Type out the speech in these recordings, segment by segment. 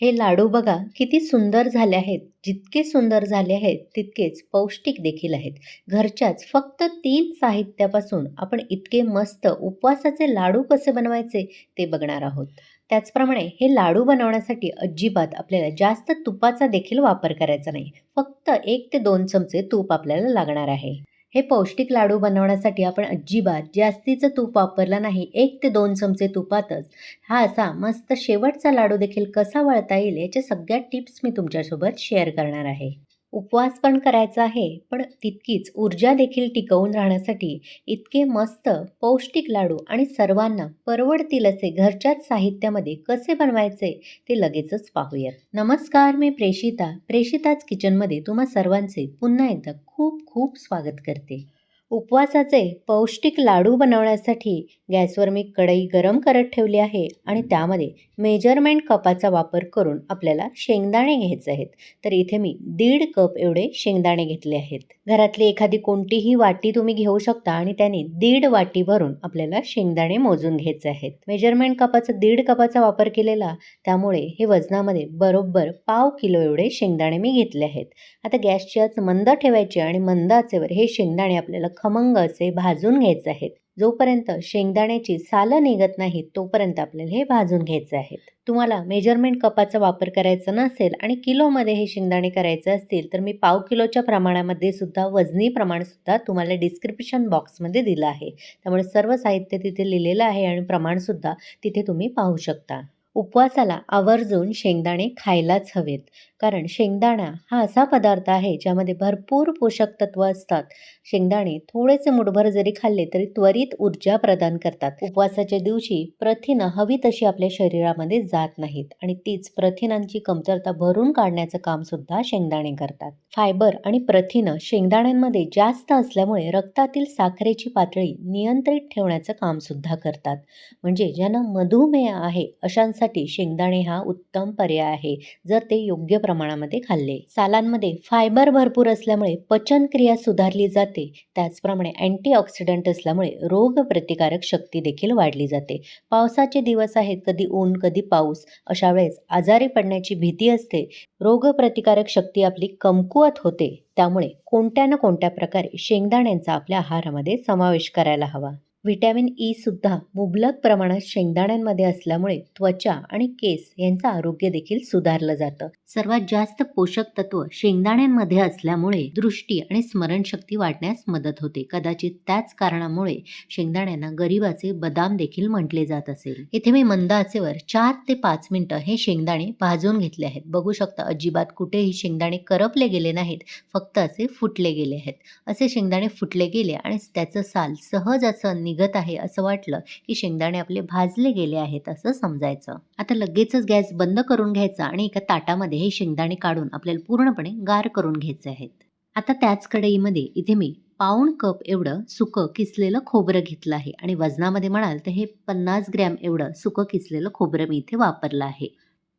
हे लाडू बघा किती सुंदर झाले आहेत. जितके सुंदर झाले आहेत तितकेच पौष्टिक देखील आहेत. घरच्याच फक्त तीन साहित्यापासून आपण इतके मस्त उपवासाचे लाडू कसे बनवायचे ते बघणार आहोत. त्याचप्रमाणे हे लाडू बनवण्यासाठी अजिबात आपल्याला जास्त तुपाचा देखील वापर करायचा नाही. फक्त एक ते दोन चमचे तूप आपल्याला लागणार आहे. हे पौष्टिक लाडू बनवण्यासाठी आपण अजिबात जास्तीचं तूप वापरलं नाही. एक ते दोन चमचे तुपातच. हा असा मस्त शेवटचा लाडू देखील कसा वळता येईल याच्या सगळ्या टिप्स मी तुमच्यासोबत शेअर करणार आहे. उपवास पण करायचा आहे पण तितकीच ऊर्जा देखील टिकवून राहण्यासाठी इतके मस्त पौष्टिक लाडू आणि सर्वांना परवडतील असे घरच्याच साहित्यामध्ये कसे बनवायचे ते लगेचच पाहूयात. नमस्कार मी प्रेषिता. प्रेषिताच किचनमध्ये तुम्हा सर्वांचे पुन्हा एकदा खूप खूप स्वागत करते. उपवासाचे पौष्टिक लाडू बनवण्यासाठी गॅसवर मी कढई गरम करत ठेवली आहे आणि त्यामध्ये मेजरमेंट कपाचा वापर करून आपल्याला शेंगदाणे घ्यायचे आहेत. तर इथे मी दीड कप एवढे शेंगदाणे घेतले आहेत. घरातली एखादी कोणतीही वाटी तुम्ही घेऊ शकता आणि त्याने दीड वाटी भरून आपल्याला शेंगदाणे मोजून घ्यायचे आहेत. मेजरमेंट कपाचा दीड कपाचा वापर केलेला त्यामुळे हे वजनामध्ये बरोबर पाव किलो एवढे शेंगदाणे मी घेतले आहेत. आता गॅसची आज मंद ठेवायची आणि मंद आचेवर हे शेंगदाणे आपल्याला खमंग असे भाजून घ्यायचे आहेत. जोपर्यंत शेंगदाण्याची सालं निघत नाहीत तोपर्यंत आपल्याला हे भाजून घ्यायचे आहेत. तुम्हाला मेजरमेंट कपाचा वापर करायचा नसेल आणि किलोमध्ये हे शेंगदाणे करायचे असतील तर मी पाव किलोच्या प्रमाणामध्ये सुद्धा वजनी प्रमाणसुद्धा तुम्हाला डिस्क्रिप्शन बॉक्समध्ये दिलं आहे. त्यामुळे सर्व साहित्य तिथे लिहिलेलं आहे आणि प्रमाणसुद्धा तिथे तुम्ही पाहू शकता. उपवासाला आवर्जून शेंगदाणे खायलाच हवेत. कारण शेंगदाणा हा असा पदार्थ आहे ज्यामध्ये भरपूर पोषक तत्व असतात. शेंगदाणे थोडेसे मुठभर जरी खाल्ले तरी त्वरित ऊर्जा प्रदान करतात. उपवासाच्या दिवशी प्रथिनं हवी तशी आपल्या शरीरामध्ये जात नाहीत आणि तीच प्रथिनांची कमतरता भरून काढण्याचं काम सुद्धा शेंगदाणे करतात. फायबर आणि प्रथिनं शेंगदाण्यांमध्ये जास्त असल्यामुळे रक्तातील साखरेची पातळी नियंत्रित ठेवण्याचं काम सुद्धा करतात. म्हणजे ज्यांना मधुमेह आहे अशांसाठी शेंगदाणे हा उत्तम पर्याय आहे जर ते योग्य प्रमाणामध्ये खाल्ले. सालांमध्ये फायबर भरपूर असल्यामुळे पचनक्रिया सुधारली जाते. त्याचप्रमाणे अँटीऑक्सिडंट असल्यामुळे रोगप्रतिकारक शक्ती देखील वाढली जाते. पावसाचे दिवस आहेत कधी ऊन कधी पाऊस अशा वेळेस आजारी पडण्याची भीती असते. रोगप्रतिकारक शक्ती आपली कमकुवत होते. त्यामुळे कोणत्या ना कोणत्या प्रकारे शेंगदाण्यांचा आपल्या आहारामध्ये समावेश करायला हवा. व्हिटॅमिन ई सुद्धा मुबलक प्रमाणात शेंगदाण्यांमध्ये असल्यामुळे त्वचा आणि केस यांचं आरोग्य देखील सुधारलं जातं. सर्वात जास्त पोषक तत्व शेंगदाण्यांमध्ये असल्यामुळे दृष्टी आणि स्मरणशक्ती वाढण्यास मदत होते. कदाचित त्याच कारणामुळे शेंगदाण्यांना गरीबाचे बदाम देखील म्हटले जात असेल. इथे मी मंद आचेवर चार ते पाच मिनिटं हे शेंगदाणे भाजून घेतले आहेत. बघू शकता अजिबात कुठेही शेंगदाणे करपले गेले नाहीत फक्त असे फुटले गेले आहेत. असे शेंगदाणे फुटले गेले आणि त्याचं साल सहज असं निघत आहे असं वाटलं की शेंगदाणे आपले भाजले गेले आहेत असं समजायचं. आता लगेचच गॅस बंद करून घ्यायचा आणि एका ताटामध्ये हे शेंगदाणे काढून आपल्याला पूर्णपणे गार करून घ्यायचे आहेत. आता त्याच कढईमध्ये इथे मी पाऊण कप एवढं सुकं किसलेलं खोबरं घेतलं आहे. आणि वजनामध्ये म्हणाल तर हे पन्नास ग्रॅम एवढं सुकं किसलेलं खोबरं मी इथे वापरलं आहे.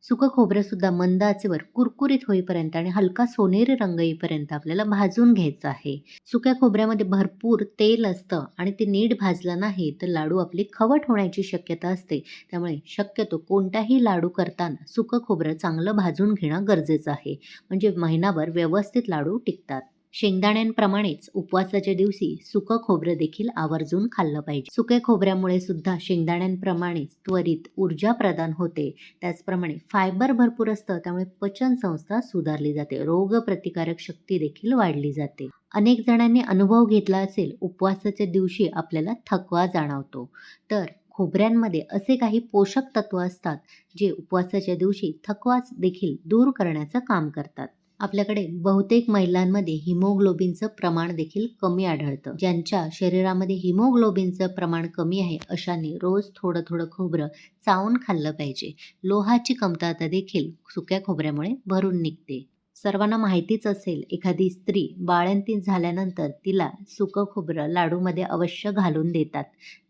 सुकं खोबरंसुद्धा मंद आचेवर कुरकुरीत होईपर्यंत आणि हलका सोनेरी रंग येईपर्यंत आपल्याला भाजून घ्यायचं आहे. सुक्या खोबऱ्यामध्ये भरपूर तेल असतं आणि ते नीट भाजलं नाही तर लाडू आपली खवट होण्याची शक्यता असते. त्यामुळे शक्यतो कोणताही लाडू करताना सुकं खोबरं चांगलं भाजून घेणं गरजेचं आहे. म्हणजे महिनाभर व्यवस्थित लाडू टिकतात. शेंगदाण्यांप्रमाणेच उपवासाच्या दिवशी सुकं खोबरं देखील आवर्जून खाल्लं पाहिजे. सुक्या खोबऱ्यामुळे सुद्धा शेंगदाण्यांप्रमाणेच त्वरित ऊर्जा प्रदान होते. त्याचप्रमाणे फायबर भरपूर असतं त्यामुळे पचन संस्था सुधारली जाते. रोगप्रतिकारक शक्ती देखील वाढली जाते. अनेक जणांनी अनुभव घेतला असेल उपवासाच्या दिवशी आपल्याला थकवा जाणवतो. तर खोबऱ्यांमध्ये असे काही पोषक तत्व असतात जे उपवासाच्या दिवशी थकवाच देखील दूर करण्याचं काम करतात. आपल्याकडे बहुतेक महिलांमध्ये हिमोग्लोबिनचं प्रमाण देखील कमी आढळतं. ज्यांच्या शरीरामध्ये हिमोग्लोबिनचं प्रमाण कमी आहे अशांनी रोज थोडं थोडं खोबरं चावून खाल्लं पाहिजे. लोहाची कमतरता देखील सुक्या खोबऱ्यामुळे भरून निघते. सर्वांना माहितीच असेल एखादी स्त्री बाळंतीण झाल्यानंतर तिला सुकं खोबरं लाडूमध्ये अवश्य घालून देतात.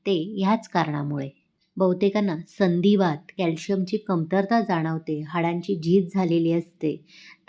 ते ह्याच कारणामुळे. बहुतेकांना संधिवात, कॅल्शियमची कमतरता जाणवते, हाडांची झीज झालेली असते.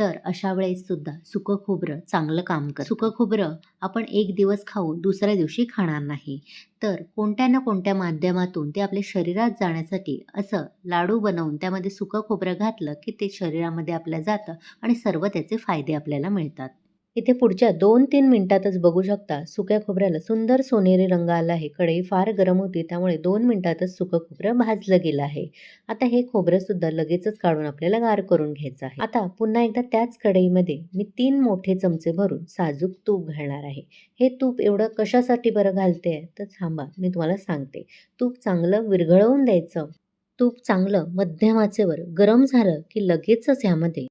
तर अशा वेळेससुद्धा सुकं खोबरं चांगलं काम कर सुकं खोबरं आपण एक दिवस खाऊन दुसऱ्या दिवशी खाणार नाही. तर कोणत्या ना कोणत्या माध्यमातून ते आपल्या शरीरात जाण्यासाठी असं लाडू बनवून त्यामध्ये सुकं खोबरं घातलं की ते शरीरामध्ये आपल्या जातं आणि सर्व त्याचे फायदे आपल्याला मिळतात. इथे पुढच्या दोन तीन मिनिटातच बघू शकता सुक्या खोबऱ्याला सुंदर सोनेरी रंग आला आहे. कढई फार गरम होती त्यामुळे दोन मिनिटातच सुकं खोबरं भाजलं गेलं आहे. आता हे खोबरंसुद्धा लगेचच काढून आपल्याला गार करून घ्यायचं आहे. आता पुन्हा एकदा त्याच कढईमध्ये मी तीन मोठे चमचे भरून साजूक तूप घालणार आहे. हे तूप एवढं कशासाठी बरं घालते तर थांबा मी तुम्हाला सांगते. तूप चांगलं विरघळवून द्यायचं. तूप चांगलं मध्यम आचेवर गरम झालं की लगेचच ह्यामध्ये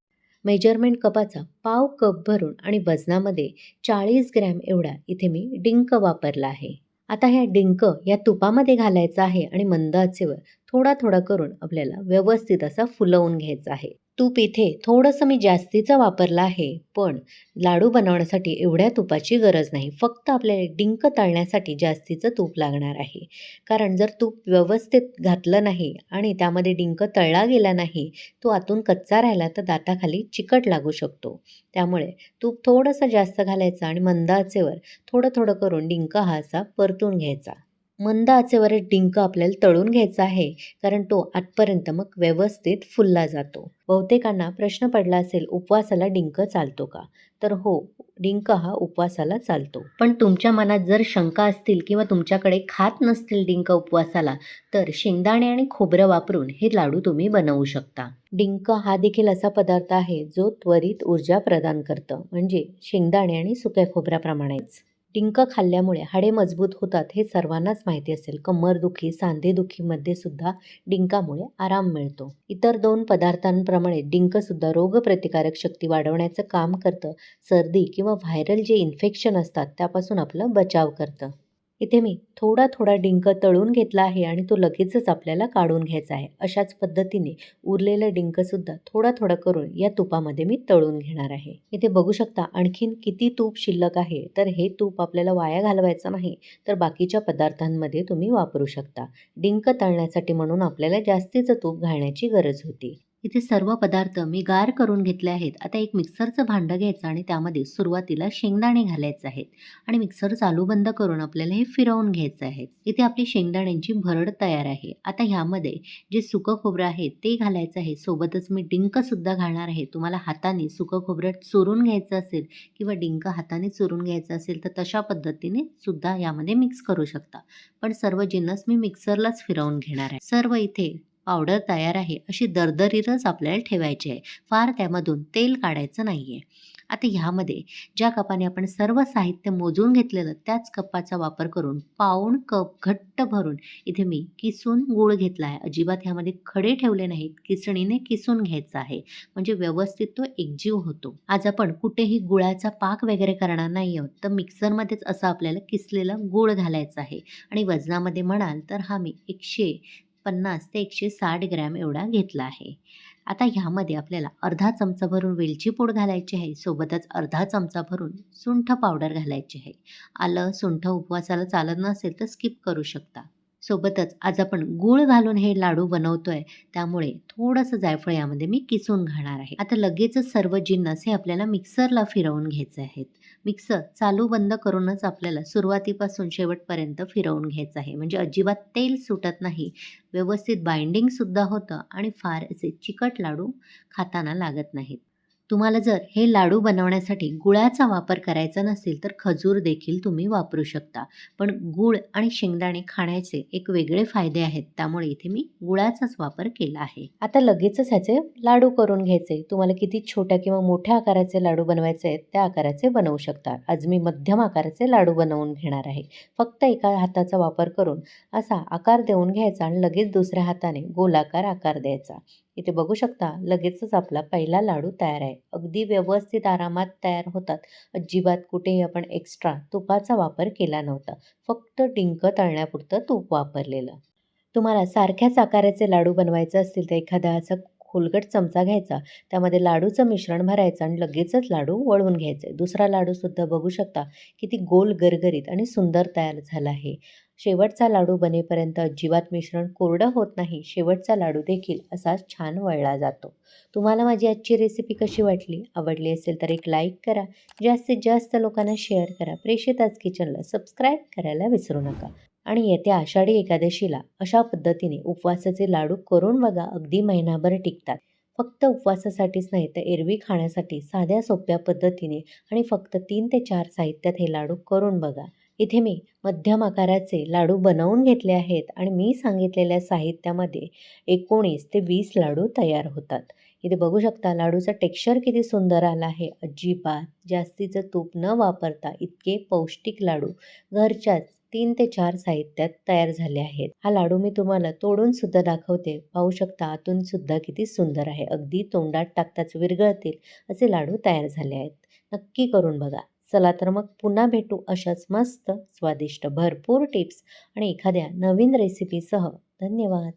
मेजरमेंट कपाचा पाव कप भरून आणि वजनामध्ये चाळीस ग्रॅम एवढा इथे मी डिंक वापरला आहे. आता ह्या डिंक या तुपामध्ये घालायचा आहे आणि मंद आचेवर थोडा थोडा करून आपल्याला व्यवस्थित असा फुलवून घ्यायचा आहे. तूप इथे थोडंसं मी जास्तीचं वापरलं आहे पण लाडू बनवण्यासाठी एवढ्या तुपाची गरज नाही. फक्त आपल्याला डिंक तळण्यासाठी जास्तीचं तूप लागणार आहे. कारण जर तूप व्यवस्थित घातलं नाही आणि त्यामध्ये डिंक तळला गेला नाही, तो आतून कच्चा राहिला तर दाताखाली चिकट लागू शकतो. त्यामुळे तूप थोडंसं जास्त घालायचं आणि मंदाचेवर थोडं थोडं करून डिंक हा असा परतून घ्यायचा. मंद आचेवर डिंक आपल्याला तळून घ्यायचा आहे कारण तो आतपर्यंत मग व्यवस्थित फुलला जातो. बहुतेकांना प्रश्न पडला असेल उपवासाला डिंक चालतो का? तर हो, डिंक हा उपवासाला चालतो. पण तुमच्या मनात जर शंका असतील किंवा तुमच्याकडे खात नसतील डिंक उपवासाला तर शेंगदाणे आणि खोबरं वापरून हे लाडू तुम्ही बनवू शकता. डिंक हा देखील असा पदार्थ आहे जो त्वरित ऊर्जा प्रदान करतं म्हणजे शेंगदाणे आणि सुक्या खोबऱ्याप्रमाणेच. डिंक खाल्ल्यामुळे हाडे मजबूत होतात हे सर्वांनाच माहिती असेल. कंबरदुखी, सांधेदुखीमध्ये सुद्धा डिंकामुळे आराम मिळतो. इतर दोन पदार्थांप्रमाणे डिंकसुद्धा रोगप्रतिकारक शक्ती वाढवण्याचं काम करतं. सर्दी किंवा व्हायरल जे इन्फेक्शन असतात त्यापासून आपलं बचाव करतं. इथे मी थोडा थोडा डिंक तळून घेतला आहे आणि तो लगेचच आपल्याला काढून घ्यायचा आहे. अशाच पद्धतीने उरलेलं डिंकसुद्धा थोडा थोडा करून या तुपामध्ये मी तळून घेणार आहे. इथे बघू शकता आणखीन किती तूप शिल्लक आहे. तर हे तूप आपल्याला वाया घालवायचं नाही तर बाकीच्या पदार्थांमध्ये तुम्ही वापरू शकता. डिंक तळण्यासाठी म्हणून आपल्याला जास्तीचं तूप घालण्याची गरज होती. इथे सर्व पदार्थ मी गार करून घेतले आहेत. आता एक मिक्सरचं भांडं घ्यायचं आणि त्यामध्ये सुरुवातीला शेंगदाणे घालायचे आहेत आणि मिक्सर चालू बंद करून आपल्याला हे फिरवून घ्यायचं आहे. इथे आपली शेंगदाण्यांची भरड तयार आहे. आता ह्यामध्ये जे सुकं खोबरं आहे ते घालायचं आहे. सोबतच मी डिंकसुद्धा घालणार आहे. तुम्हाला हाताने सुकं खोबरं चोरून घ्यायचं असेल किंवा डिंक हाताने चुरून घ्यायचं असेल तर तशा पद्धतीने सुद्धा यामध्ये मिक्स करू शकता. पण सर्व जिन्नस मी मिक्सरलाच फिरवून घेणार आहे. सर्व इथे पावडर तयार आहे अशी दरदरीतच आपल्याला ठेवायची आहे. फार त्यामधून तेल काढायचं नाही आहे. आता ह्यामध्ये ज्या कपाने आपण सर्व साहित्य मोजून घेतलेलं त्याच कपाचा वापर करून पाऊण कप घट्ट भरून इथे मी किसून गूळ घेतला आहे. अजिबात ह्यामध्ये खडे ठेवले नाहीत. किसणीने किसून घ्यायचा आहे म्हणजे व्यवस्थित तो एकजीव होतो. आज आपण कुठेही गुळाचा पाक वगैरे करणार नाही आहोत तर मिक्सरमध्येच असं आपल्याला किसलेला गूळ घालायचा आहे आणि वजनामध्ये म्हणाल तर हा मी एकशे पन्नास ते एकशे साठ ग्रॅम एवढा घेतला आहे. आता ह्यामध्ये आपल्याला अर्धा चमचा भरून वेलची पूड घालायची आहे. सोबतच अर्धा चमचा भरून सुंठ पावडर घालायची आहे. आलं, सुंठ उपवासाला चालत नसेल तर स्किप करू शकता. सोबतच आज आपण गूळ घालून हे लाडू बनवतोय त्यामुळे थोडंसं जायफळ यामध्ये मी किसून घालणार आहे. आता लगेचच सर्व जिन्नस हे आपल्याला मिक्सरला फिरवून घ्यायचे आहेत. मिक्सर चालू बंद करूनच आपल्याला सुरुवातीपासून शेवटपर्यंत फिरवून घ्यायचं आहे. म्हणजे अजिबात तेल सुटत नाही. व्यवस्थित बाइंडिंगसुद्धा होतं आणि फार असे चिकट लाडू खाताना लागत नाहीत. तुम्हाला जर हे लाडू बनवण्यासाठी गुळाचा वापर करायचा नसेल तर खजूर देखील तुम्ही वापरू शकता. पण गूळ आणि शेंगदाणे खाण्याचे एक वेगळे फायदे आहेत. त्यामुळे इथे मी गुळाचाच वापर केला आहे. आता लगेचच ह्याचे लाडू करून घ्यायचे. तुम्हाला किती छोट्या किंवा मोठ्या आकाराचे लाडू बनवायचे आहेत त्या आकाराचे बनवू शकता. आज मी मध्यम आकाराचे लाडू बनवून घेणार आहे. फक्त एका हाताचा वापर करून असा आकार देऊन घ्यायचा आणि लगेच दुसऱ्या हाताने गोलाकार आकार द्यायचा. इथे बघू शकता लगेचच आपला पहिला लाडू तयार आहे. अगदी व्यवस्थित आरामात तयार होतात. अजिबात कुठेही आपण एक्स्ट्रा तुपाचा वापर केला नव्हता. फक्त डिंक तळण्यापुरतं तूप वापरलेलं. तुम्हाला सारख्याच आकाराचे लाडू बनवायचे असतील तर एखादा असा खोलगट चमचा घ्यायचा. त्यामध्ये लाडूचं मिश्रण भरायचं आणि लगेचच लाडू वळवून घ्यायचे. दुसरा लाडूसुद्धा बघू शकता किती गोल गरगरीत आणि सुंदर तयार झाला आहे. शेवटचा लाडू बनेपर्यंत अजिबात मिश्रण कोरडं होत नाही. शेवटचा लाडू देखील असाच छान वळला जातो. तुम्हाला माझी आजची रेसिपी कशी वाटली? आवडली असेल तर एक लाईक करा. जास्तीत जास्त लोकांना शेअर करा. प्रेषिताज किचनला सबस्क्राईब करायला विसरू नका. आणि येत्या आषाढी एकादशीला अशा पद्धतीने उपवासाचे लाडू करून बघा. अगदी महिनाभर टिकतात. फक्त उपवासासाठीच नाही तर एरवी खाण्यासाठी साध्या सोप्या पद्धतीने आणि फक्त तीन ते चार साहित्यात हे लाडू करून बघा. इथे मी मध्यम आकाराचे लाडू बनवून घेतले आहेत आणि मी सांगितलेल्या साहित्यामध्ये एकोणीस ते वीस लाडू तयार होतात. इथे बघू शकता लाडूचं टेक्स्चर किती सुंदर आला आहे. अजिबात जास्तीचं तूप न वापरता इतके पौष्टिक लाडू घरच्याच तीन ते चार साहित्यात तयार झाले आहेत. हा लाडू मी तुम्हाला तोडून सुद्धा दाखवते. पाहू शकता आतून सुद्धा किती सुंदर आहे. अगदी तोंडात टाकताच विरघळतील असे लाडू तयार झाले आहेत. नक्की करून बघा. चला तर मग पुन्हा भेटू अशाच मस्त स्वादिष्ट भरपूर टिप्स आणि एखाद्या नवीन रेसिपीसह धन्यवाद.